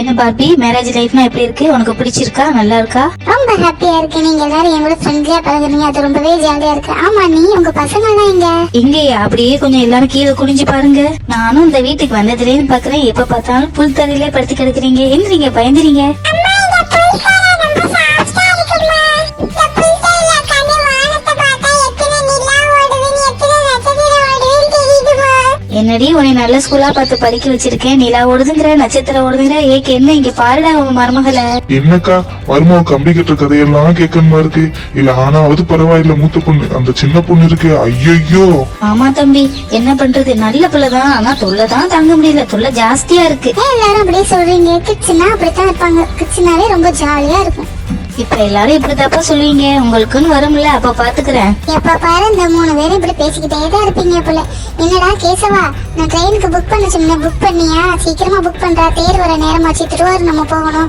என்ன Barbie marriage லைஃப்னா எப்படி இருக்கு? உனக்கு பிடிச்சிருக்கா? நல்லா இருக்கா ரொம்ப ஹாப்பியா இருக்கு. நீங்க எல்லாரும் என் கூட ஃப்ரெண்ட்லியா பழகுறீங்க அது ரொம்பவே ஜாலியா இருக்கு. ஆமா நீ உங்க பசங்க எல்லாம் இங்க இங்கேயா அப்படியே கொஞ்சம் எல்லாரும் கீழே குனிஞ்சு பாருங்க. நானும் இந்த வீட்டுக்கு வந்ததுலேன்னு பாக்குறேன். எப்ப பார்த்தாலும் புல் தரையிலே படுத்து கிடக்குறீங்க. எந்திரிங்க பயந்துறீங்க. என்னடி உன்னை நல்ல ஸ்கூலா பார்த்து படிக்க வச்சிருக்கேன். நிலா ஓடுதுங்கிற நட்சத்திரம் ஓடுதுங்கிற. ஏக்கு என்ன இங்க பாருடா உன் மருமகளை. என்னக்கா மருமக கம்பி கட்டுற கதையெல்லாம் கேட்கணுமா இருக்கு? இல்ல ஆனாவது பரவாயில்ல மூத்த பொண்ணு. அந்த சின்ன பொண்ணு இருக்கு ஐயோ ஆமா தம்பி என்ன பண்றது? நல்ல பிள்ளைதான் ஆனா தொல்லைதான் தாங்க முடியல. தொல்லை ஜாஸ்தியா இருக்கு. ஏன் எல்லாரும் அப்படியே சொல்றீங்க. கிட்ஸ்னா அப்படித்தான் இருப்பாங்க. கிட்ஸ்னாலே ரொம்ப ஜாலியா இருக்கும். இப்ப எல்லாரும் இப்படி தப்பா சொல்லுவீங்க உங்களுக்குன்னு வரும்ல அப்ப பாத்துக்கிறேன். எப்ப பாரு இந்த மூணு பேரும் இப்படி பேசிக்கிட்டே தான் இருப்பீங்க போல. என்னடா கேசவா நான் ட்ரெயினுக்கு புக் பண்ண சொன்னேன். புக் பண்ணியா? சீக்கிரமா புக் பண்றா. தேர் வர நேரமாச்சு திருவாரூர் நம்ம போகணும்.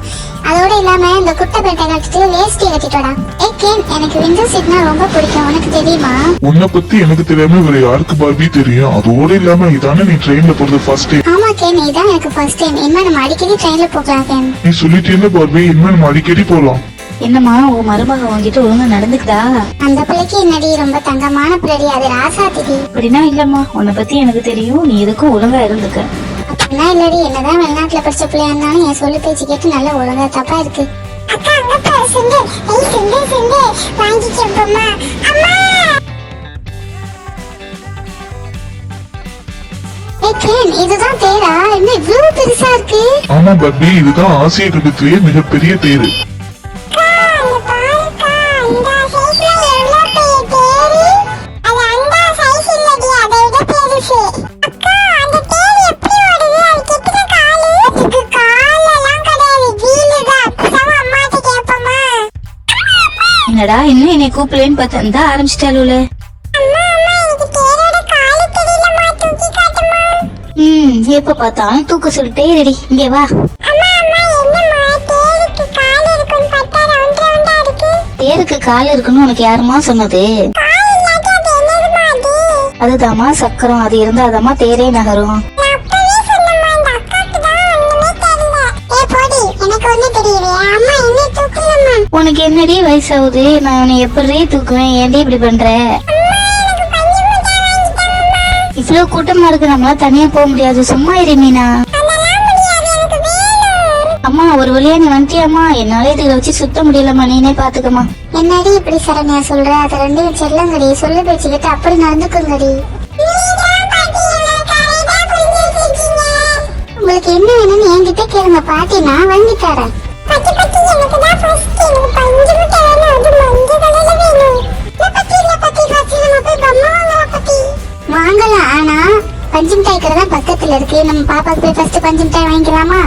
அதோட இல்லாம இந்த குட்டப்பேட்டை கட்டிட்டு வேஷ்டி கட்டிட்டோடா ஏ கேன் எனக்கு விண்டோ சீட்னா ரொம்ப பிடிக்கும். உனக்கு தெரியுமா? உன்னை பத்தி எனக்கு தெரியாம வேற யாருக்கு பார்பி தெரியும்? அதோட இல்லாம இதானே நீ ட்ரெயின்ல போறது ஃபர்ஸ்ட் டைம் ஆமா கேன் இதான் எனக்கு ஃபர்ஸ்ட் டைம் இனிமே நம்ம அடிக்கடி ட்ரெயின்ல போகலாம் கேன். நீ சொல்லிட்டேன்னு பார்பி இனிமே நம்ம அடிக்கடி போலாம். என்னம்மா உன் மருமக உன்கிட்ட ஒழுங்கா நடந்துக்குதா? அந்த பிள்ளைக்கு என்னடி ரொம்ப தங்கமான பிள்ளடி அது ராசாத்திடி அப்படின்னா இல்லம்மா உன்னை பத்தி எனக்கு தெரியும் நீ எதுக்கும் ஒழுங்கா இருந்துக்க. அப்படின்னா இல்லடி என்னதான் வெளிநாட்டுல படிச்ச பிள்ளையா இருந்தாலும் என் சொல்லு பேச்சு கேட்டு நல்லா ஒழுங்கா தப்பா இருக்கு. அக்கா அங்க பாரு சுண்டு. ஏய் சுண்டு சுண்டு. வாங்கிக்கப்போமா அம்மா! இதுதான் தேரா? என்ன இவ்வளவு பெருசா இருக்கு? ஆமா பார்பி இதுதான் ஆசிய கண்டத்திலேயே மிகப்பெரிய தேரு. என்னடா இன்னும் என்னை கூப்பிடலன்னு பார்த்து இருந்தா ஆரம்பிச்சிட்டாலுல ம் எப்ப பார்த்தாலும் தூக்க சொல்லிட்டே ரெடி இங்க வா. தேருக்கு கால் இருக்குன்னு உனக்கு யாருமா சொன்னது? அதுதாம்மா சக்கரம் அது இருந்தாதாம்மா தேரே நகரும். எனக்கு ஒண்ணு தெரியலையா. அம்மா உனக்கு என்னடி வயசாகுது? நான் உன்னை எப்படி தூக்குவேன்? ஏன்டி இப்படி பண்ற? இவ்வளவு கூட்டமா இருக்கு நம்மளா தனியா போக முடியாது. சும்மா இரு மீனா. அம்மா ஒரு வழியா நீ வந்துட்டியாமா என்னால இதுல வச்சு சுத்த முடியலம்மா. நீனே பாத்துக்கம்மா. என்னடி இப்படி சரண்யா சொல்ற? அது ரெண்டையும் செல்லங்கடி. சொல்லு பேச்சுக்கிட்டு அப்படி நடந்துக்குங்கடி. உங்களுக்கு என்ன வேணும்னு என்கிட்ட கேளுங்க பாட்டி. நான் வாங்கி தரேன். வாங்கலாம் ஆனா பஞ்சு மிட்டாய் கடை தான் பக்கத்துல இருக்கு. நம்ம பாப்பாக்கு போய் ஃபர்ஸ்ட் பஞ்சு மிட்டாய் வாங்கிக்கலாமா?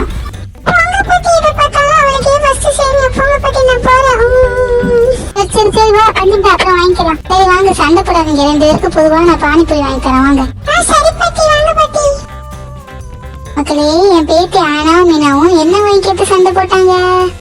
சரி சரி வா பஞ்சு மிட்டாய் அப்புறம் வாங்கிக்கலாம். சரி வாங்க சண்டை போடாதீங்க. ரெண்டு பேருக்கு பொதுவா நான் பானிபூரி வாங்கி. தரேன் வாங்க மக்களே என் பேத்தி ஆனாவும் மீனாவும் என்ன வாங்கி சண்டை போட்டாங்க?